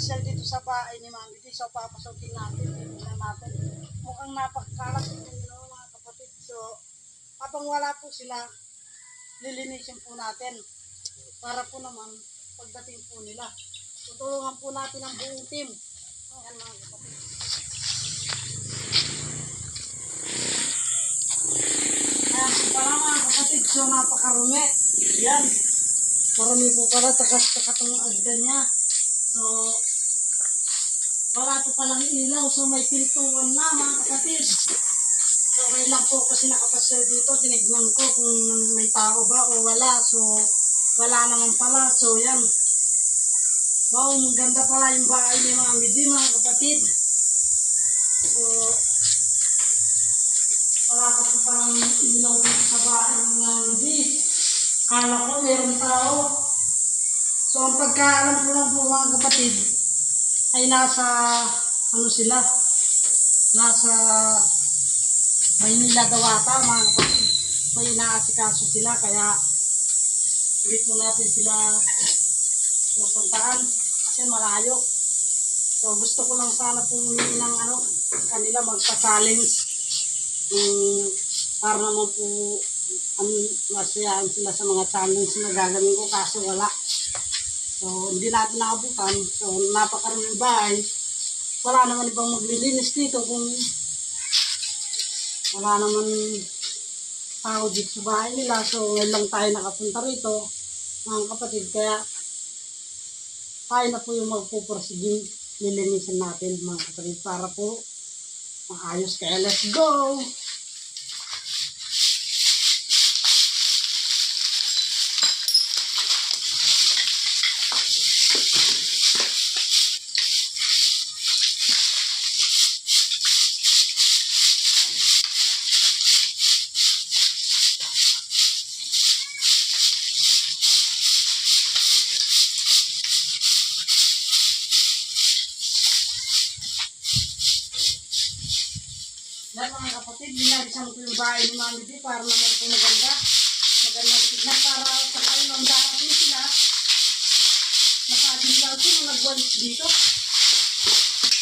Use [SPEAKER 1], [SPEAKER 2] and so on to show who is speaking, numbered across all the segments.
[SPEAKER 1] magpasyal dito sa bahay ni Mami P. So papasukin natin. Tingnan natin. Mukhang napagkalat din yun mga kapatid. So habang wala po sila, lilinisin po natin para po naman pagdating po nila. Tutulungan po natin ang buong team. Ayan mga kapatid. Ayan po pala mga kapatid. So napakarumi. Yan. Marumi po pala. Takas-takat ang agda niya. So wala po palang ilaw. So may pintuan na mga kapatid. So okay lang po kasi nakapasyal dito. Tinignan ko kung may tao ba o wala. So wala naman pala. So yan. Wow, ang ganda pala yung bahay ni mga midi mga kapatid. So wala pa po parang ilaw sa bahay ng mga midi. Kala ko meron tao. So ang pagkaalam ko lang po mga kapatid ay nasa ano sila nasa Maynila daw ata mga kapatid. May inaasikaso sila kaya hindi po natin sila mapuntaan kasi malayo. So gusto ko lang sana humingi ng ano, kanila magpa-challenge. Um, para naman po um, masayaan sila sa mga challenge na gagawin ko kaso wala. So hindi natin naabutan. So napakaraming bahay. Wala naman ibang maglilinis dito kung wala naman tao dito sa bahay nila. So, ngayon lang tayo nakapunta rito, mga kapatid. Kaya, tayo na po yung magpupursige. Nilinisan natin, mga kapatid, para po maayos. Kaya, let's go! Mami D para naman po maganda. Magandang tignan para sa kayo nang darating sila. Nakadilaw sila nagwalis dito.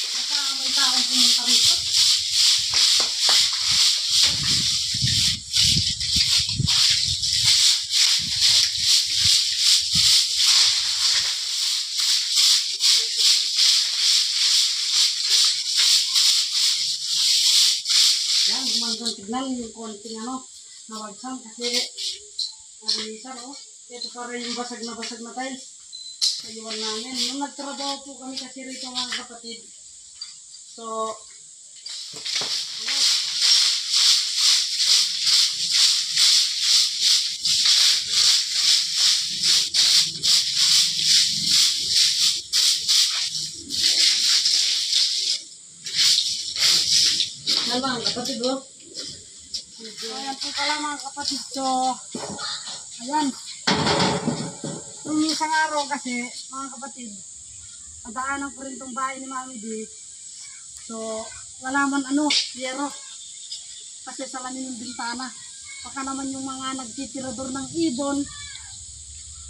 [SPEAKER 1] Baka may taong pumunta rito. Yan, tignan yung konting ano, nawagsan kasi nalisan oh. Ito para yung basag na basag na tiles. Sa namin. Nung nagtrabaho po kami kasi rito mga kapatid. So, ano, yan mga kapatid oh. Po pala mga kapatid. So, ayan. Nung isang araw kasi, mga kapatid, padaanan ko rin itong bahay ni Mami D. So, wala man ano, yero. Kasi salamin yung bintana. Baka naman yung mga nagtitirador ng ibon,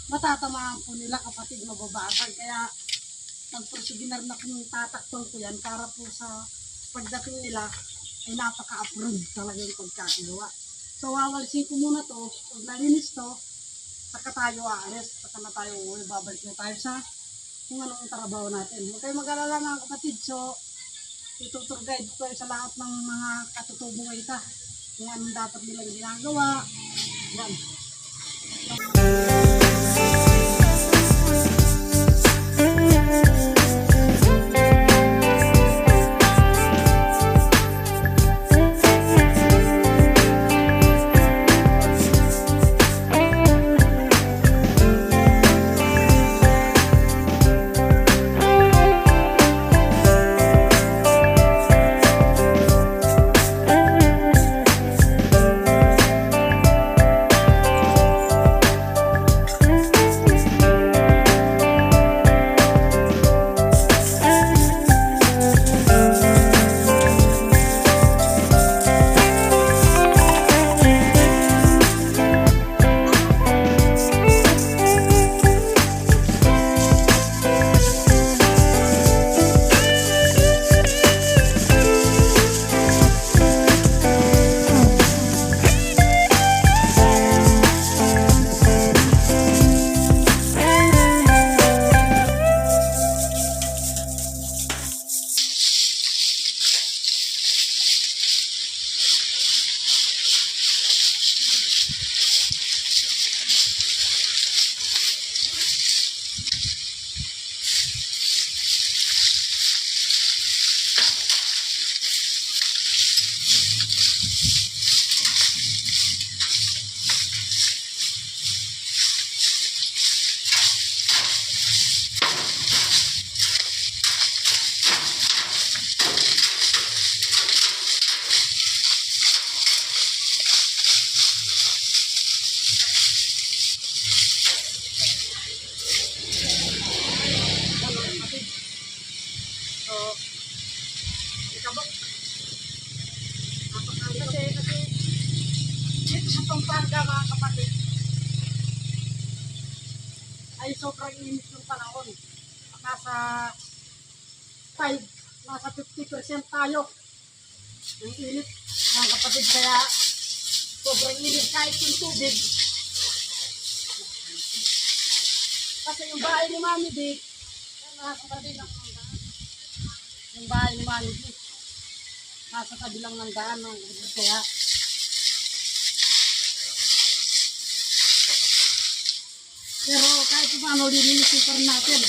[SPEAKER 1] matatamaan po nila kapatid mababasag. Kaya, nagprosiginar na kung tatakton ko yan para po sa pagdating nila ay napaka-approve talaga yung pagkakagawa. So, wawalisin ko muna to. Pag nalinis to, saka tayo aalis. Saka na tayo uwi. Babalik na tayo sa kung anong trabaho natin. Huwag kayo mag-alala mga kapatid. So, itutur guide ko kayo sa lahat ng mga katutubong ita. Kung anong dapat nilang ginagawa. Yan. Sobrang init yung panahon. Nasa 5, nasa 50% tayo. Ang init, mga kapatid, kaya sobrang init kahit yung tubig. Kasi yung bahay ni Mami Di, nasa tabi ng daan. Yung bahay ni Mami Di, nasa tabi lang ng daan. Kaya Pero kahit paano, lilinisin pa rin natin.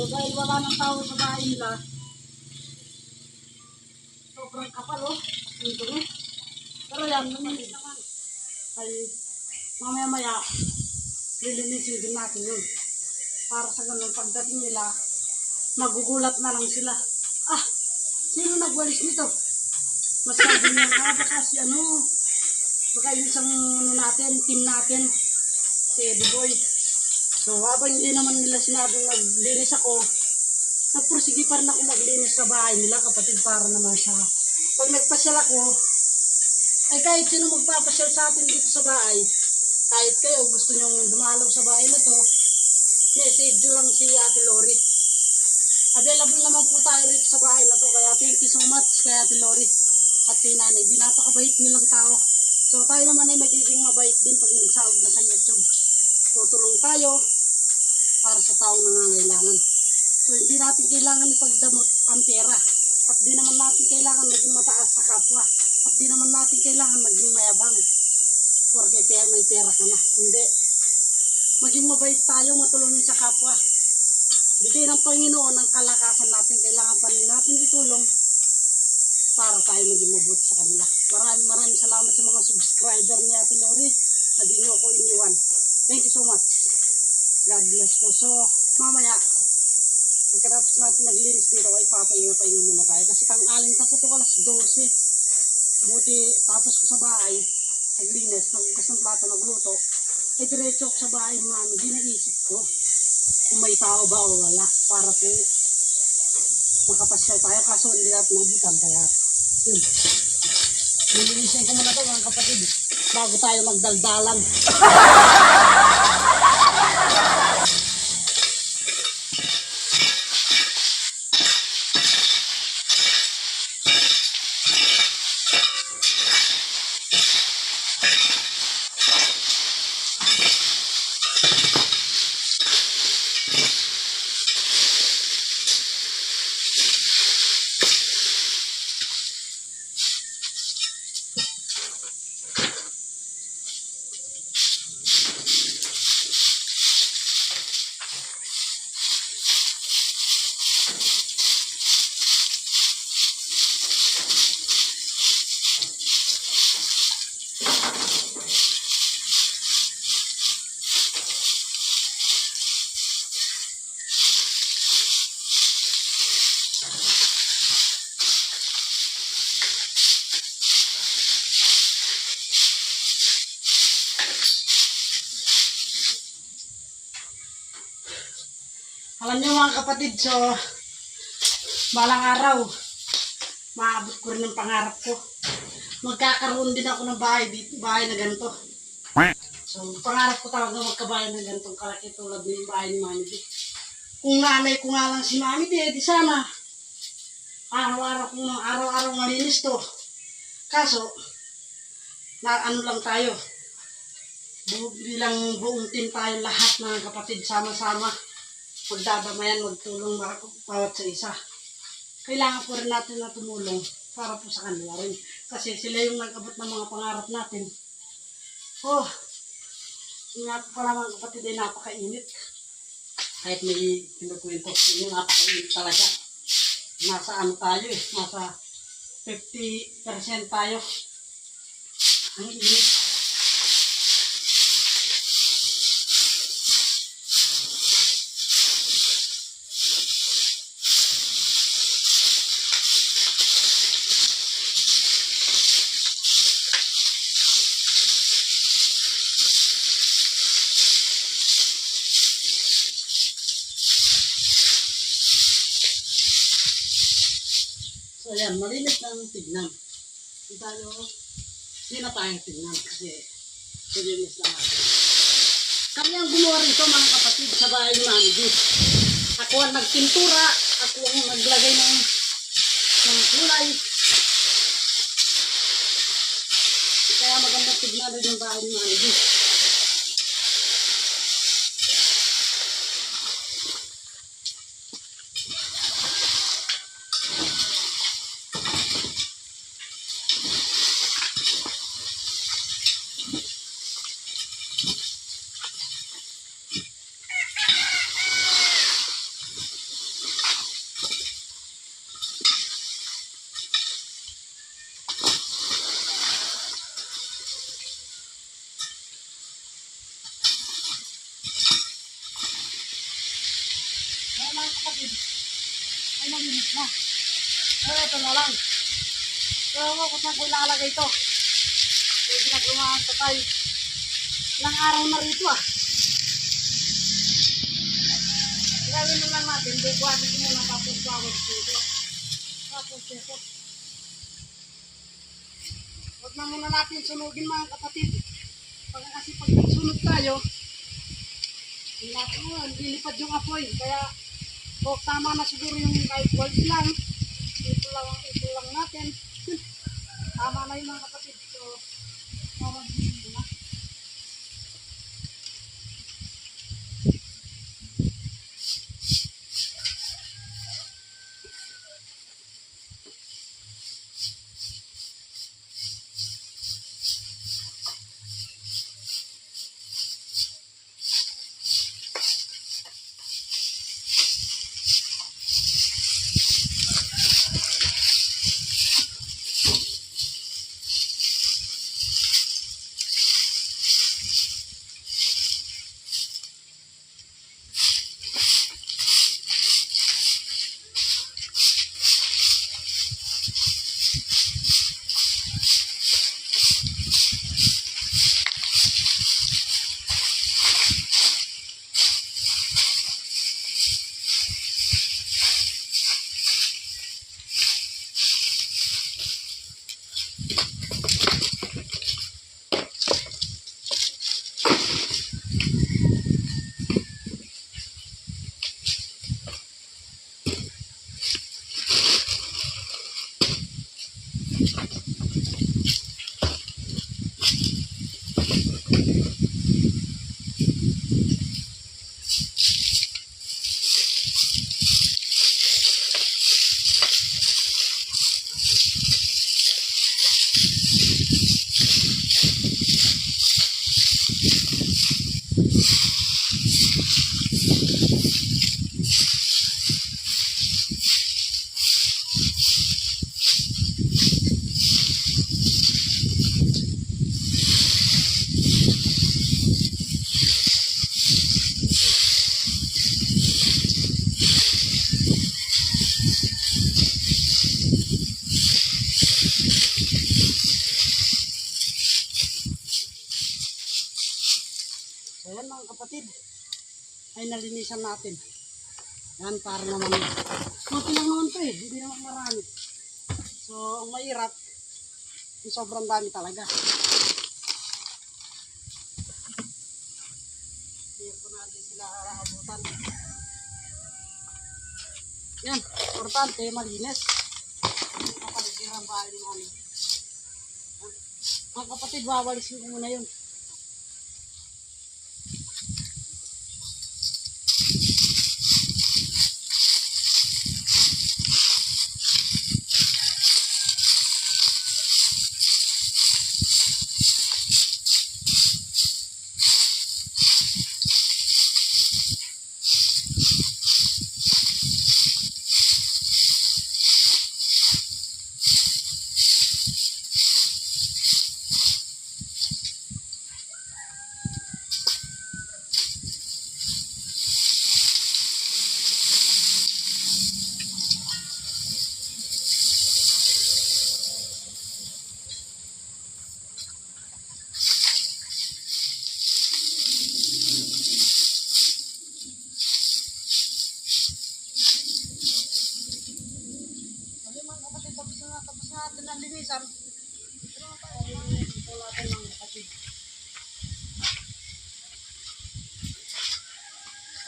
[SPEAKER 1] So dahil wala ng tao sa bahay nila, sobrang kapal oh. Yung dumi. Pero yan, lumalis naman. Ay, mamaya maya, lilinisin din natin yun. Para sa ganun, pagdating nila, magugulat na lang sila. Ah, sino nagwalis nito? Masabi niya, ah, baka si ano, baka yung isang ano natin, team natin, si Eddie Boy. So, habang hindi naman nila sinabing naglinis ako, nagpursige pa rin ako maglinis sa bahay nila, kapatid, para naman sa... Pag nagpasyal ako, ay kahit sino magpapasyal sa atin dito sa bahay, kahit kayo gusto nyong dumalaw sa bahay na to, message lang si Ate Lori. Available naman po tayo rito sa bahay na to, kaya thank you so much kay Ate Lori at kay Nanay. Di napakabait nilang tao. So tayo naman ay magiging mabait din pag nagsahod na sa YouTube tutulong tayo para sa taong nangangailangan. So, hindi natin kailangan ipagdamot ang pera. At di naman natin kailangan maging mataas sa kapwa. At di naman natin kailangan maging mayabang. Porque pera, may pera ka na. Hindi. Maging mabait tayo, matulungin sa kapwa. Bigay ng Panginoon ang kalakasan natin. Kailangan pa rin natin itulong para tayo maging mabuti sa kanila. Maraming maraming salamat sa mga subscriber ni Ate Lori na di niyo ako iniwan. Thank you so much. God bless po. So, mamaya, pagkatapos natin naglinis dito, ay papahinga-pahinga muna tayo. Kasi kang aling taputo alas 12. Buti, tapos ko sa bahay, naglinis, nagbukas ng plato, nagluto. Ay diretso ako sa bahay mami. Di naisip ko kung may tao ba o wala. Para po makapasyal tayo. Kaso hindi natin nabutan. Kaya, yun. Nilinisin ko muna to mga kapatid. Bago tayo magdaldalan. mga kapatid, so balang araw, maabot ko rin ang pangarap ko. Magkakaroon din ako ng bahay dito, bahay na ganito. So, pangarap ko talaga magkabahay ng ganitong kalaki tulad ng bahay ni Mami D. Kung nanay ko nga lang si Mami D, di sana. Araw-araw kung araw-araw malinis to. Kaso, na ano lang tayo. Bilang buong team tayo lahat mga kapatid sama-sama magdadamayan, magtulong mga bawat sa isa. kailangan po rin natin na tumulong para po sa kanila rin. Kasi sila yung nag-abot ng mga pangarap natin. Oh, nga po pala mga kapatid ay napakainit. Kahit may pinukwento ko yung napakainit talaga. Nasa ano tayo eh, nasa 50% tayo. Ang init. So yan, malinis ng tignan. Hindi tayo, hindi na tayong tignan kasi malinis na natin. Kami ang gumawa rito mga kapatid sa bahay ni Mami. Ako ang nagpintura, ako ang naglagay ng, ng kulay. Kaya maganda tignan rin yung bahay ni Mami. Kaya mga kapatid, ay malinis na. Pero ito na lang. Pero mo kung saan ko ilalagay ito. Na gumahan pa tayo. Ilang araw na rito ah. Gawin na lang natin, bigwanin mo muna tapos dito. Tapos ito. Huwag na muna natin sunugin mga kapatid. Pag kasi pag nagsunod tayo, hindi natin mo, hindi lipad yung apoy. Kaya, o tama na siguro yung kahit bulb lang. Ito lang, ito lang natin. Tama na yung mga kapatid. So, mamagiging nalinisan natin. Yan para naman, konti lang naman to eh, hindi naman marami. So ang mahirap, yung sobrang dami talaga. Hindi po natin sila abutan. Yan, importante, malinis. Kapaligiran bahay namin. Mga kapatid, wawalisin ko muna yun. tapos na natin ang linisan. Pero tayo linisan natin mga kapatid.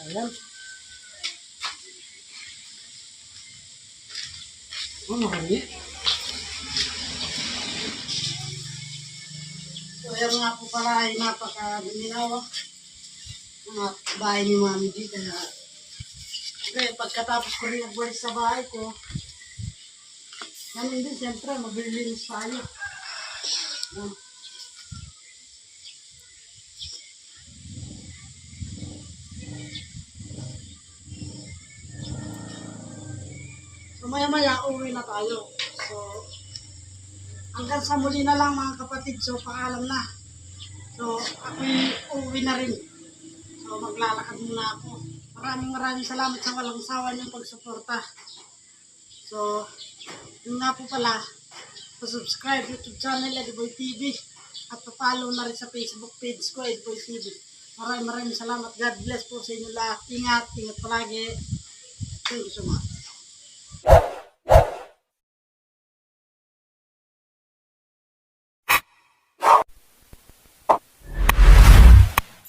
[SPEAKER 1] Ayan. Oh, marami. So, ayan nga po pala ay napaka-diminaw. Mga bahay ni Mami G. Kaya, okay, pagkatapos ko rin nagbalik sa bahay ko, ganun din, siyempre, maglilinis tayo. Ayan. Maya maya uwi na tayo. So hanggang sa muli na lang mga kapatid. So paalam na. So ako'y uwi na rin. So maglalakad muna ako. Maraming maraming salamat sa walang sawa niyong pagsuporta. So yun nga po pala. subscribe YouTube channel Ediboy TV at pa-follow na rin sa Facebook page ko Ediboy TV. Maraming maraming salamat. God bless po sa inyo lahat. Ingat, ingat palagi. Thank you so much.